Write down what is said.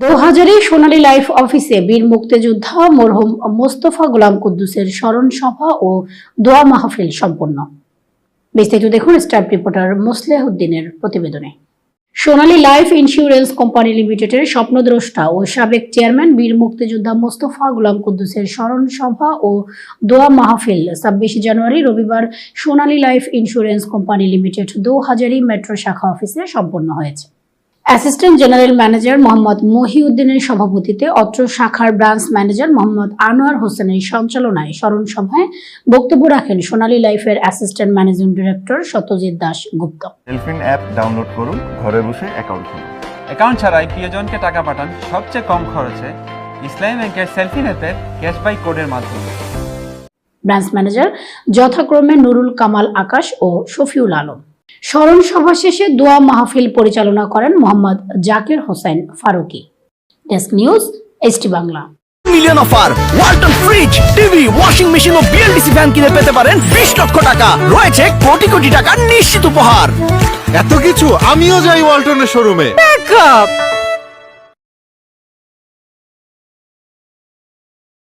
দোহাজারি সোনালী life অফিসে বীর মুক্তিযোদ্ধা মরহুম মোস্তফা গোলাম কুদ্দুসের স্মরণ সভা ও দোয়া মাহফিল সম্পন্ন। বিস্তারিত দেখুন স্টাফ রিপোর্টার মোসলেহুদ্দিনের প্রতিবেদনে। সোনালী লাইফ ইন্স্যুরেন্স কোম্পানি লিমিটেডের স্বপ্নদ্রষ্টা ও সাবেক চেয়ারম্যান বীর মুক্তিযোদ্ধা মোস্তফা গোলাম কুদ্দুসের স্মরণ সভা ও দোয়া মাহফিল ছাব্বিশে জানুয়ারি রবিবার Sonali life insurance company limited Dohazari metro শাখা অফিসে সম্পন্ন হয়েছে। অ্যাসিস্ট্যান্ট জেনারেল ম্যানেজার মোহাম্মদ মহিউদ্দিনের সভাপতিতে অত্র শাখার ব্রাঞ্চ ম্যানেজার মোহাম্মদ আনোয়ার হোসেনের সঞ্চালনায় স্মরণ সভায় বক্তব্য রাখেন সোনালী লাইফের assistant managing director Satyajit Das Gupta. Delphine app download করুন ঘরে বসে অ্যাকাউন্ট খুলুন। অ্যাকাউন্ট ছাড়াই প্রিয়জনকে টাকা পাঠান সবচেয়ে কম খরচে ইসলামী ব্যাংকের সেলফি নেপের ক্যাশবাই কোডের মাধ্যমে। ব্রাঞ্চ ম্যানেজার যথাক্রমে নুরুল কামাল আকাশ ও শফিউল আলম। স্মরণ সভা শেষে দোয়া মাহফিল পরিচালনা করেন Mohammad Zakir Hossain Faruki. Desk news ST Bangla. Million offer Walton fridge TV washing machine ও বিএলডিসি ফ্যান কিনে পেতে পারেন বিশ লক্ষ টাকা। রয়েছে কোটি কোটি টাকা নিশ্চিত উপহার। এত কিছু আমিও যাই ওয়ালটনের শোরুমে। ব্যাকআপ